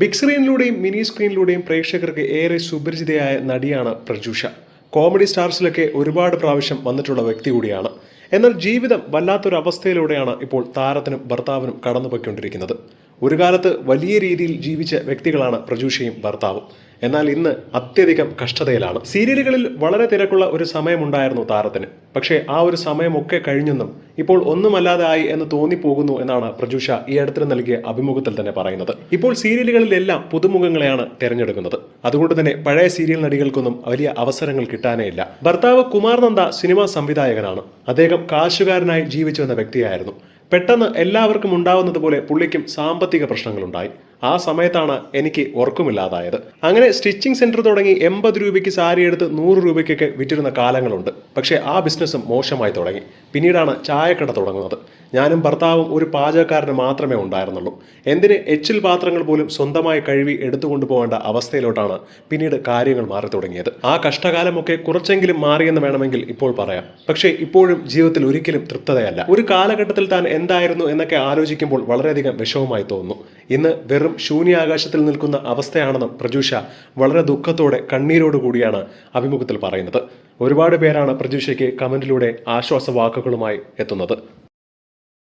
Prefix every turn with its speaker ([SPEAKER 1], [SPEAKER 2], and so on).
[SPEAKER 1] Big സ്ക്രീനിലൂടെയും mini സ്ക്രീനിലൂടെയും പ്രേക്ഷകർക്ക് ഏറെ സുപരിചിതയായ നടിയാണ് പ്രജൂഷ. കോമഡി സ്റ്റാർസിലൊക്കെ ഒരുപാട് പ്രാവശ്യം വന്നിട്ടുള്ള വ്യക്തി കൂടിയാണ്. എന്നാൽ ജീവിതം വല്ലാത്തൊരു അവസ്ഥയിലൂടെയാണ് ഇപ്പോൾ താരത്തിനും ഭർത്താവിനും കടന്നുപോയിക്കൊണ്ടിരിക്കുന്നത്. ഒരു കാലത്ത് വലിയ രീതിയിൽ ജീവിച്ച വ്യക്തികളാണ് പ്രജൂഷയും ഭർത്താവും. എന്നാൽ ഇന്ന് അത്യധികം കഷ്ടതയിലാണ്. സീരിയലുകളിൽ വളരെ തിരക്കുള്ള ഒരു സമയമുണ്ടായിരുന്നു താരത്തിന്. പക്ഷേ ആ ഒരു സമയമൊക്കെ കഴിഞ്ഞെന്നും ഇപ്പോൾ ഒന്നുമല്ലാതെ ആയി എന്ന് തോന്നിപ്പോകുന്നു എന്നാണ് പ്രജൂഷ ഈ അടുത്തിന് നൽകിയ അഭിമുഖത്തിൽ തന്നെ പറയുന്നത്. ഇപ്പോൾ സീരിയലുകളിലെല്ലാം പുതുമുഖങ്ങളെയാണ് തിരഞ്ഞെടുക്കുന്നത്. അതുകൊണ്ട് തന്നെ പഴയ സീരിയൽ നടികൾക്കൊന്നും വലിയ അവസരങ്ങൾ കിട്ടാനേ ഇല്ല. ഭർത്താവ് കുമാർ നന്ദ സിനിമാ സംവിധായകനാണ്. അദ്ദേഹം കാശുകാരനായി ജീവിച്ചു വന്ന വ്യക്തിയായിരുന്നു. പെട്ടെന്ന് എല്ലാവർക്കും ഉണ്ടാവുന്നത് പോലെ പുള്ളിക്കും സാമ്പത്തിക പ്രശ്നങ്ങളുണ്ടായി. ആ സമയത്താണ് എനിക്ക് ഉറക്കമില്ലാതായത്. അങ്ങനെ സ്റ്റിച്ചിങ് സെന്റർ തുടങ്ങി എൺപത് രൂപയ്ക്ക് സാരി എടുത്ത് നൂറ് രൂപയ്ക്കൊക്കെ വിറ്റിരുന്ന കാലങ്ങളുണ്ട്. പക്ഷേ ആ ബിസിനസ്സും മോശമായി തുടങ്ങി. പിന്നീടാണ് ചായക്കട തുടങ്ങുന്നത്. ഞാനും ഭർത്താവും ഒരു പാചകക്കാരന് മാത്രമേ ഉണ്ടായിരുന്നുള്ളൂ. എന്തിന് എച്ചിൽ പാത്രങ്ങൾ പോലും സ്വന്തമായി കഴുകി എടുത്തുകൊണ്ടു പോകേണ്ട അവസ്ഥയിലോട്ടാണ് പിന്നീട് കാര്യങ്ങൾ മാറി തുടങ്ങിയത്. ആ കഷ്ടകാലമൊക്കെ കുറച്ചെങ്കിലും മാറിയെന്ന് വേണമെങ്കിൽ ഇപ്പോൾ പറയാം. പക്ഷേ ഇപ്പോഴും ജീവിതത്തിൽ ഒരിക്കലും തൃപ്തതയല്ല. ഒരു കാലഘട്ടത്തിൽ താൻ എന്തായിരുന്നു എന്നൊക്കെ ആലോചിക്കുമ്പോൾ വളരെയധികം വിഷമമായി തോന്നുന്നു. ഇന്ന് വെറും ശൂന്യാകാശത്തിൽ നിൽക്കുന്ന അവസ്ഥയാണെന്നും പ്രജുഷ വളരെ ദുഃഖത്തോടെ കണ്ണീരോടുകൂടിയാണ് അഭിമുഖത്തിൽ പറയുന്നത്. ഒരുപാട് പേരാണ് പ്രജുഷയ്ക്ക് കമന്റിലൂടെ ആശ്വാസ വാക്കുകളുമായി എത്തുന്നത്.